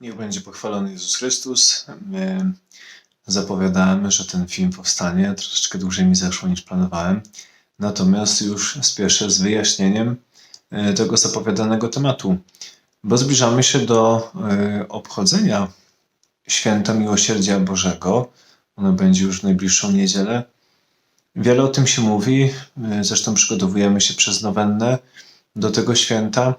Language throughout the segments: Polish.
Niech będzie pochwalony Jezus Chrystus. My zapowiadałem, że ten film powstanie. Troszeczkę dłużej mi zeszło niż planowałem. Natomiast już spieszę z wyjaśnieniem e, tego zapowiadanego tematu, bo zbliżamy się do e, obchodzenia święta Miłosierdzia Bożego. Ono będzie już w najbliższą niedzielę. Wiele o tym się mówi, e, zresztą przygotowujemy się przez nowennę do tego święta.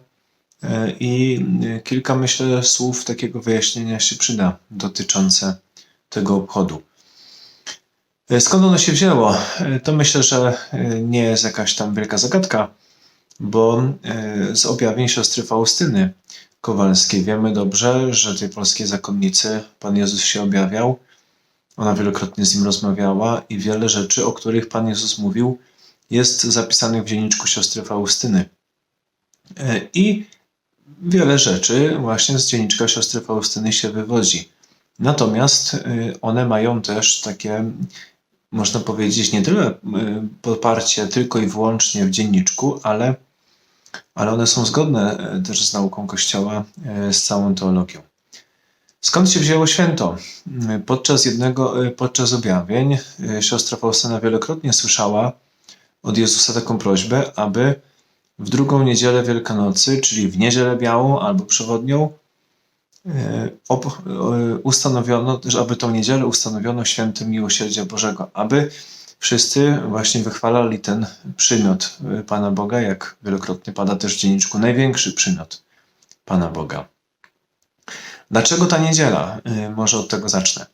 E, I e, kilka, myślę, słów takiego wyjaśnienia się przyda dotyczące tego obchodu. E, skąd ono się wzięło? To myślę, że nie jest jakaś tam wielka zagadka, bo z objawień siostry Faustyny Kowalskiej wiemy dobrze, że tej polskiej zakonnicy Pan Jezus się objawiał. Ona wielokrotnie z nim rozmawiała i wiele rzeczy, o których Pan Jezus mówił, jest zapisanych w dzienniczku siostry Faustyny. I wiele rzeczy właśnie z dzienniczka siostry Faustyny się wywodzi. Natomiast y, one mają też takie, można powiedzieć, nie tyle y, poparcie tylko i wyłącznie w dzienniczku, ale, ale one są zgodne y, też z nauką Kościoła, z całą teologią. Skąd się wzięło święto? Podczas jednego, podczas objawień siostra Faustyna wielokrotnie słyszała od Jezusa taką prośbę, aby w drugą niedzielę Wielkanocy, czyli w niedzielę białą albo przewodnią, e, e, ustanowiono, aby tą niedzielę ustanowiono świętym miłosierdzia Bożego, aby wszyscy właśnie wychwalali ten przymiot e, Pana Boga, jak wielokrotnie pada też w dzienniczku, największy przymiot Pana Boga. Dlaczego ta niedziela? Może od tego zacznę.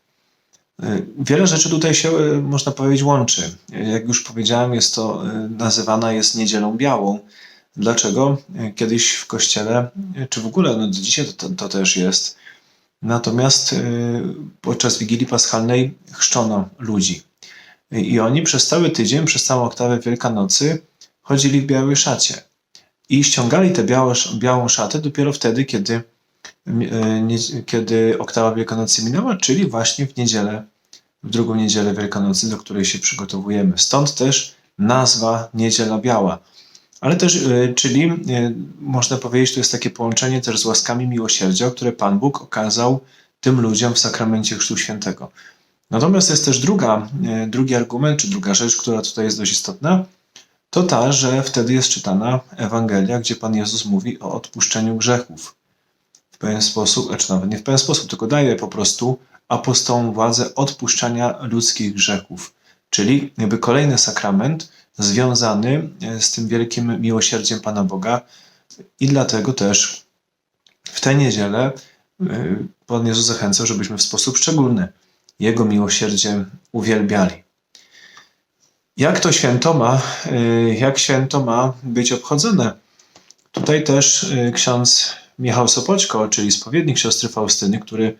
Wiele rzeczy tutaj się, można powiedzieć, łączy. Jak już powiedziałem, jest to nazywana jest niedzielą białą, Dlaczego? Kiedyś w kościele, czy w ogóle, no do dzisiaj to, to, też jest, natomiast y, podczas Wigilii Paschalnej chrzczono ludzi. I oni przez cały tydzień, przez całą oktawę Wielkanocy chodzili w białej szacie. I ściągali tę białą, białą szatę dopiero wtedy, kiedy, y, kiedy oktawa Wielkanocy minęła, czyli właśnie w niedzielę, w drugą niedzielę Wielkanocy, do której się przygotowujemy. Stąd też nazwa Niedziela Biała ale też, e, czyli e, można powiedzieć, to jest takie połączenie też z łaskami miłosierdzia, które Pan Bóg okazał tym ludziom w sakramencie Chrztu Świętego. Natomiast jest też druga, e, drugi argument, czy druga rzecz, która tutaj jest dość istotna, to ta, że wtedy jest czytana Ewangelia, gdzie Pan Jezus mówi o odpuszczeniu grzechów. W pewien sposób, znaczy nawet nie w pewien sposób, tylko daje po prostu apostołom władzę odpuszczania ludzkich grzechów. Czyli jakby kolejny sakrament, związany e, z tym wielkim miłosierdziem Pana Boga i dlatego też w tę niedzielę e, Pan Jezus zachęcał, żebyśmy w sposób szczególny Jego miłosierdzie uwielbiali. Jak to święto ma, e, jak święto ma być obchodzone? Tutaj też ksiądz Michał Sopoćko, czyli spowiednik siostry Faustyny, który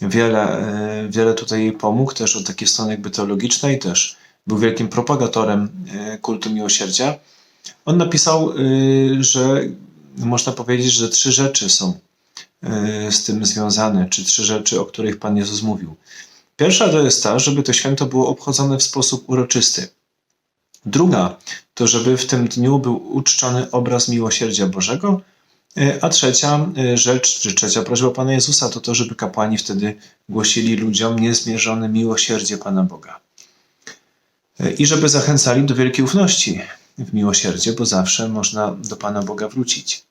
wiele, wiele tutaj pomógł, też od takiej strony jakby teologicznej, też był wielkim propagatorem e, kultu miłosierdzia. On napisał, e, że można powiedzieć, że trzy rzeczy są e, z tym związane, czy trzy rzeczy, o których Pan Jezus mówił. Pierwsza to jest ta, żeby to święto było obchodzone w sposób uroczysty. Druga to, żeby w tym dniu był uczczony obraz miłosierdzia Bożego. A trzecia rzecz, czy trzecia prośba Pana Jezusa to to, żeby kapłani wtedy głosili ludziom niezmierzone miłosierdzie Pana Boga i żeby zachęcali do wielkiej ufności w miłosierdzie, bo zawsze można do Pana Boga wrócić.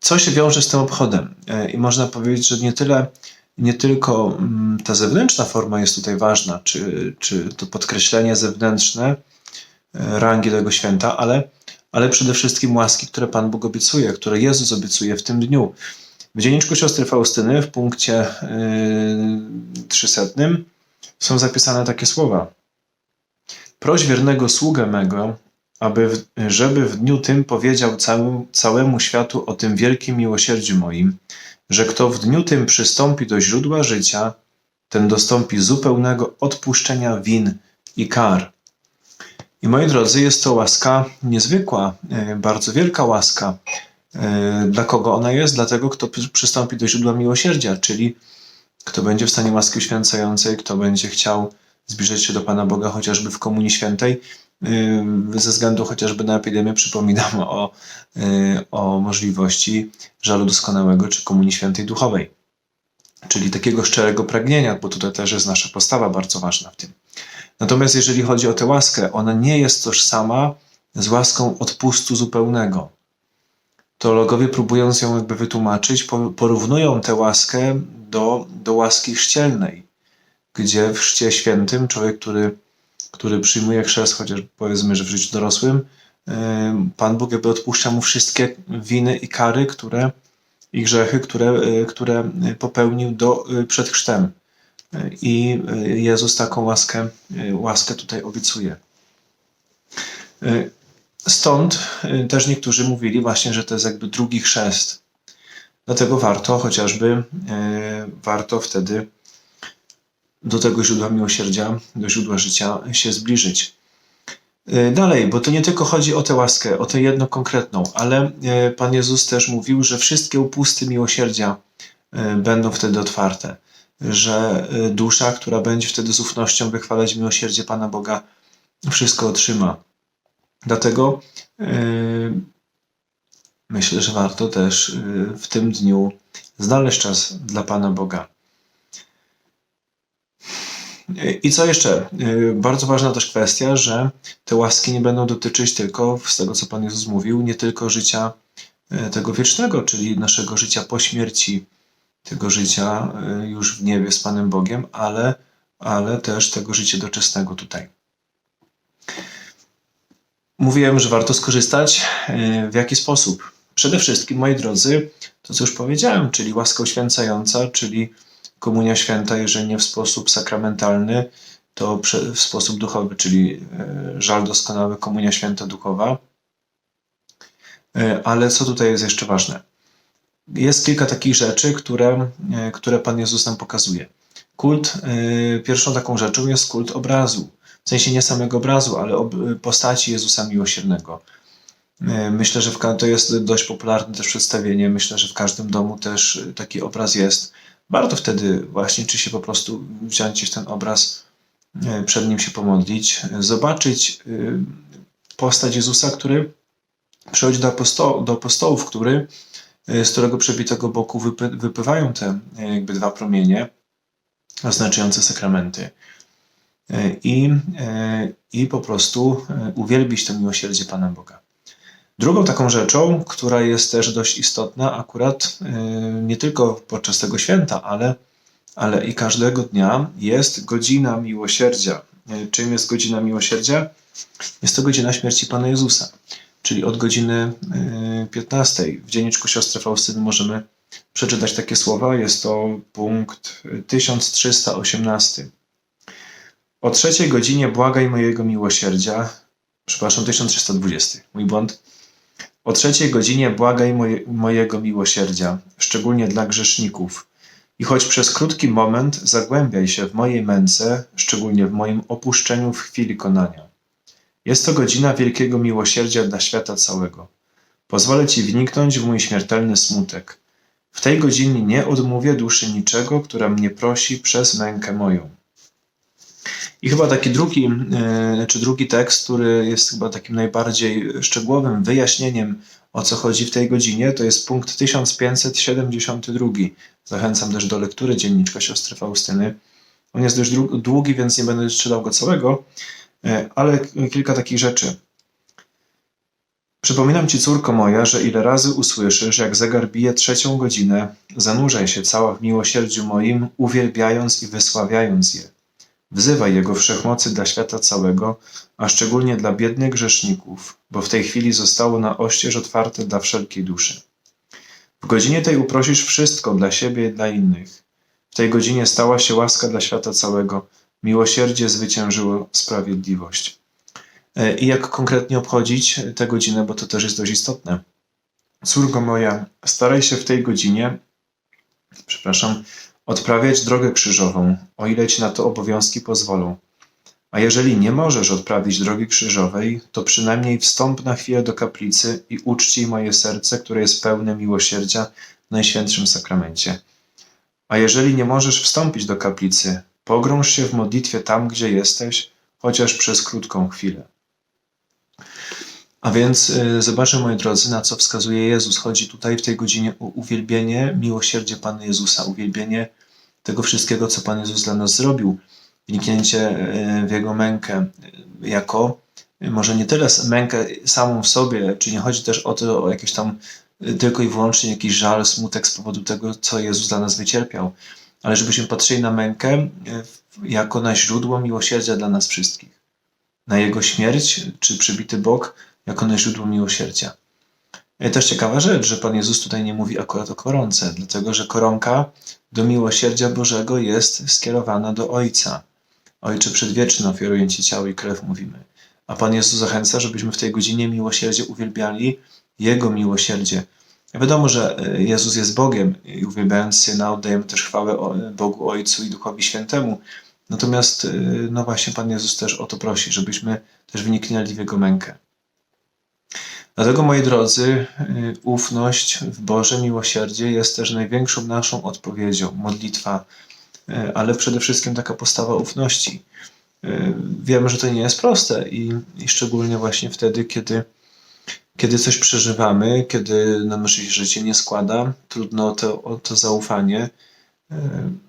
Co się wiąże z tym obchodem? E, I można powiedzieć, że nie tyle, nie tylko mm, ta zewnętrzna forma jest tutaj ważna, czy, czy to podkreślenie zewnętrzne e, rangi tego święta, ale, ale przede wszystkim łaski, które Pan Bóg obiecuje, które Jezus obiecuje w tym dniu. W dzienniczku siostry Faustyny w punkcie yy, 300 są zapisane takie słowa. Proś wiernego sługę mego, aby, w, żeby w dniu tym powiedział całemu, całemu światu o tym wielkim miłosierdziu moim, że kto w dniu tym przystąpi do źródła życia, ten dostąpi zupełnego odpuszczenia win i kar. I moi drodzy, jest to łaska niezwykła, e, bardzo wielka łaska. E, dla kogo ona jest? Dla tego, kto przystąpi do źródła miłosierdzia, czyli kto będzie w stanie łaski uświęcającej, kto będzie chciał zbliżać się do Pana Boga chociażby w Komunii Świętej, y, ze względu chociażby na epidemię przypominam o, o możliwości żalu doskonałego czy Komunii Świętej Duchowej. Czyli takiego szczerego pragnienia, bo tutaj też jest nasza postawa bardzo ważna w tym. Natomiast jeżeli chodzi o tę łaskę, ona nie jest tożsama z łaską odpustu zupełnego. Teologowie próbując ją jakby wytłumaczyć, porównują tę łaskę do, do łaski chrzcielnej, gdzie w chrzcie świętym człowiek, który, który przyjmuje chrzest, chociaż powiedzmy, że w życiu dorosłym, Pan Bóg jakby odpuszcza mu wszystkie winy i kary, które i grzechy, które, które popełnił do, przed chrztem. I Jezus taką łaskę, łaskę tutaj obiecuje. Stąd y, też niektórzy mówili właśnie, że to jest jakby drugi chrzest. Dlatego warto chociażby, warto wtedy do tego źródła miłosierdzia, do źródła życia się zbliżyć. Dalej, bo to nie tylko chodzi o tę łaskę, o tę jedną konkretną, ale Pan Jezus też mówił, że wszystkie upusty miłosierdzia będą wtedy otwarte, że dusza, która będzie wtedy z ufnością wychwalać miłosierdzie Pana Boga, wszystko otrzyma. Dlatego yy, myślę, że warto też yy, w tym dniu znaleźć czas dla Pana Boga. I co jeszcze? Bardzo ważna też kwestia, że te łaski nie będą dotyczyć tylko, z tego co Pan Jezus mówił, nie tylko życia tego wiecznego, czyli naszego życia po śmierci, tego życia już w niebie z Panem Bogiem, ale, ale też tego życia doczesnego tutaj. Mówiłem, że warto skorzystać. E, w jaki sposób? Przede wszystkim, moi drodzy, to co już powiedziałem, czyli łaska uświęcająca, czyli komunia święta, jeżeli nie w sposób sakramentalny, to w sposób duchowy, czyli e, żal doskonały, komunia święta duchowa. Ale co tutaj jest jeszcze ważne? Jest kilka takich rzeczy, które, które Pan Jezus nam pokazuje. Kult, pierwszą taką rzeczą jest kult obrazu w sensie nie samego obrazu, ale postaci Jezusa Miłosiernego. E, myślę, że to jest dość popularne też przedstawienie. Myślę, że w każdym domu też taki obraz jest. Warto wtedy właśnie, czy się po prostu wziąć w ten obraz, e, przed nim się pomodlić, zobaczyć e, postać Jezusa, który przychodzi do, aposto do apostołów, który, z którego przebitego boku wypływają te jakby dwa promienie oznaczające sakramenty. E, i, e, i po prostu e, uwielbić to miłosierdzie Pana Boga. Drugą taką rzeczą, która jest też dość istotna, akurat nie tylko podczas tego święta, ale, ale i każdego dnia, jest godzina miłosierdzia. Czym jest godzina miłosierdzia? Jest to godzina śmierci Pana Jezusa, czyli od godziny 15. W dzienniczku siostry Faustyny możemy przeczytać takie słowa. Jest to punkt 1318. O trzeciej godzinie błagaj mojego miłosierdzia. Przepraszam, 1320. Mój błąd. O trzeciej godzinie błagaj moje, mojego miłosierdzia, szczególnie dla grzeszników. I choć przez krótki moment zagłębiaj się w mojej męce, szczególnie w moim opuszczeniu w chwili konania. Jest to godzina wielkiego miłosierdzia dla świata całego. Pozwolę Ci wniknąć w mój śmiertelny smutek. W tej godzinie nie odmówię duszy niczego, która mnie prosi przez mękę moją. I chyba taki drugi, e, czy drugi tekst, który jest chyba takim najbardziej szczegółowym wyjaśnieniem, o co chodzi w tej godzinie, to jest punkt 1572. Zachęcam też do lektury dzienniczka siostry Faustyny. On jest dość długi, więc nie będę czytał go całego, ale kilka takich rzeczy. Przypominam ci, córko moja, że ile razy usłyszysz, jak zegar bije trzecią godzinę, zanurzaj się cała w miłosierdziu moim, uwielbiając i wysławiając je. Wzywaj Jego wszechmocy dla świata całego, a szczególnie dla biednych grzeszników, bo w tej chwili zostało na oścież otwarte dla wszelkiej duszy. W godzinie tej uprosisz wszystko dla siebie i dla innych. W tej godzinie stała się łaska dla świata całego, miłosierdzie zwyciężyło sprawiedliwość. E, I jak konkretnie obchodzić tę godzinę, bo to też jest dość istotne. Córko moja, staraj się w tej godzinie, przepraszam, odprawiać drogę krzyżową, o ile ci na to obowiązki pozwolą. A jeżeli nie możesz odprawić drogi krzyżowej, to przynajmniej wstąp na chwilę do kaplicy i uczcij moje serce, które jest pełne miłosierdzia w Najświętszym Sakramencie. A jeżeli nie możesz wstąpić do kaplicy, pogrąż się w modlitwie tam, gdzie jesteś, chociaż przez krótką chwilę. A więc y, zobaczmy, moi drodzy, na co wskazuje Jezus. Chodzi tutaj w tej godzinie o uwielbienie, miłosierdzie Pana Jezusa, uwielbienie tego wszystkiego, co Pan Jezus dla nas zrobił, wniknięcie y, w Jego mękę y, jako może nie tyle mękę samą w sobie, czy nie chodzi też o to, o jakieś tam tylko i wyłącznie jakiś żal, smutek z powodu tego, co Jezus dla nas wycierpiał, ale żebyśmy patrzyli na mękę y, jako na źródło miłosierdzia dla nas wszystkich. Na Jego śmierć, czy przybity bok, jako na źródło miłosierdzia. I też ciekawa rzecz, że Pan Jezus tutaj nie mówi akurat o koronce, dlatego że koronka do miłosierdzia Bożego jest skierowana do Ojca. Ojcze przedwieczny, ofiaruję Ci ciało i krew, mówimy. A Pan Jezus zachęca, żebyśmy w tej godzinie miłosierdzie uwielbiali Jego miłosierdzie. Wiadomo, że e, Jezus jest Bogiem i uwielbiając Syna oddajemy też chwałę Bogu Ojcu i Duchowi Świętemu. Natomiast, e, no właśnie, Pan Jezus też o to prosi, żebyśmy też wniknęli w Jego mękę. Dlatego, moi drodzy, y, ufność w Boże miłosierdzie jest też największą naszą odpowiedzią. Modlitwa, ale przede wszystkim taka postawa ufności. Wiemy, że to nie jest proste i, i szczególnie właśnie wtedy, kiedy, kiedy coś przeżywamy, kiedy nam się życie nie składa, trudno o to, o to zaufanie. Y,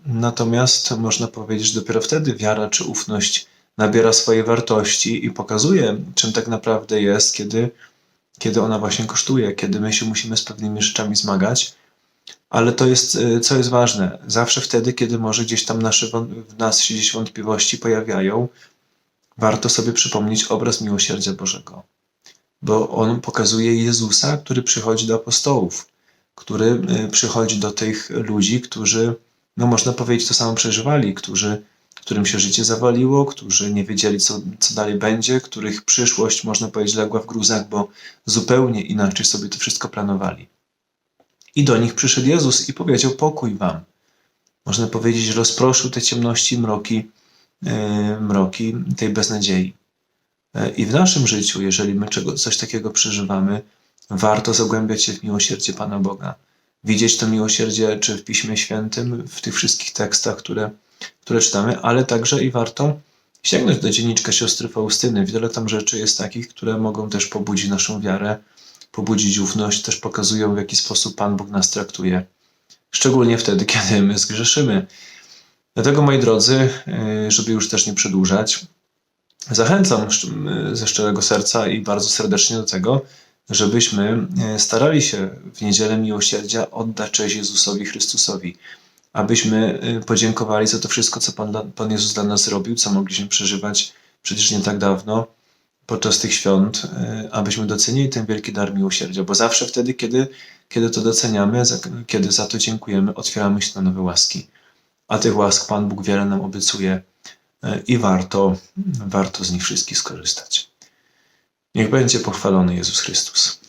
Natomiast można powiedzieć, że dopiero wtedy wiara czy ufność nabiera swojej wartości i pokazuje, czym tak naprawdę jest, kiedy kiedy ona właśnie kosztuje, kiedy my się musimy z pewnymi rzeczami zmagać. Ale to jest, y, co jest ważne, zawsze wtedy, kiedy może gdzieś tam nasze, w nas się gdzieś wątpliwości pojawiają, warto sobie przypomnieć obraz miłosierdzia Bożego. Bo on pokazuje Jezusa, który przychodzi do apostołów, który y, przychodzi do tych ludzi, którzy, no można powiedzieć, to samo przeżywali, którzy, którym się życie zawaliło, którzy nie wiedzieli, co, co dalej będzie, których przyszłość, można powiedzieć, legła w gruzach, bo zupełnie inaczej sobie to wszystko planowali. I do nich przyszedł Jezus i powiedział: Pokój wam. Można powiedzieć, rozproszył te ciemności, mroki, e, mroki tej beznadziei. E, I w naszym życiu, jeżeli my coś takiego przeżywamy, warto zagłębiać się w miłosierdzie Pana Boga. Widzieć to miłosierdzie, czy w Piśmie Świętym, w tych wszystkich tekstach, które, które czytamy, ale także i warto sięgnąć do dzienniczka siostry Faustyny. Wiele tam rzeczy jest takich, które mogą też pobudzić naszą wiarę, pobudzić ufność, też pokazują, w jaki sposób Pan Bóg nas traktuje. Szczególnie wtedy, kiedy my zgrzeszymy. Dlatego, moi drodzy, y, żeby już też nie przedłużać, zachęcam y, ze szczerego serca i bardzo serdecznie do tego, żebyśmy y, starali się w niedzielę miłosierdzia oddać cześć Jezusowi Chrystusowi abyśmy y, podziękowali za to wszystko, co Pan, Pan Jezus dla nas zrobił, co mogliśmy przeżywać przecież nie tak dawno podczas tych świąt, abyśmy docenili ten wielki dar miłosierdzia, bo zawsze wtedy, kiedy, kiedy to doceniamy, kiedy za to dziękujemy, otwieramy się na nowe łaski. A tych łask Pan Bóg wiele nam obiecuje i warto, warto z nich wszystkich skorzystać. Niech będzie pochwalony Jezus Chrystus.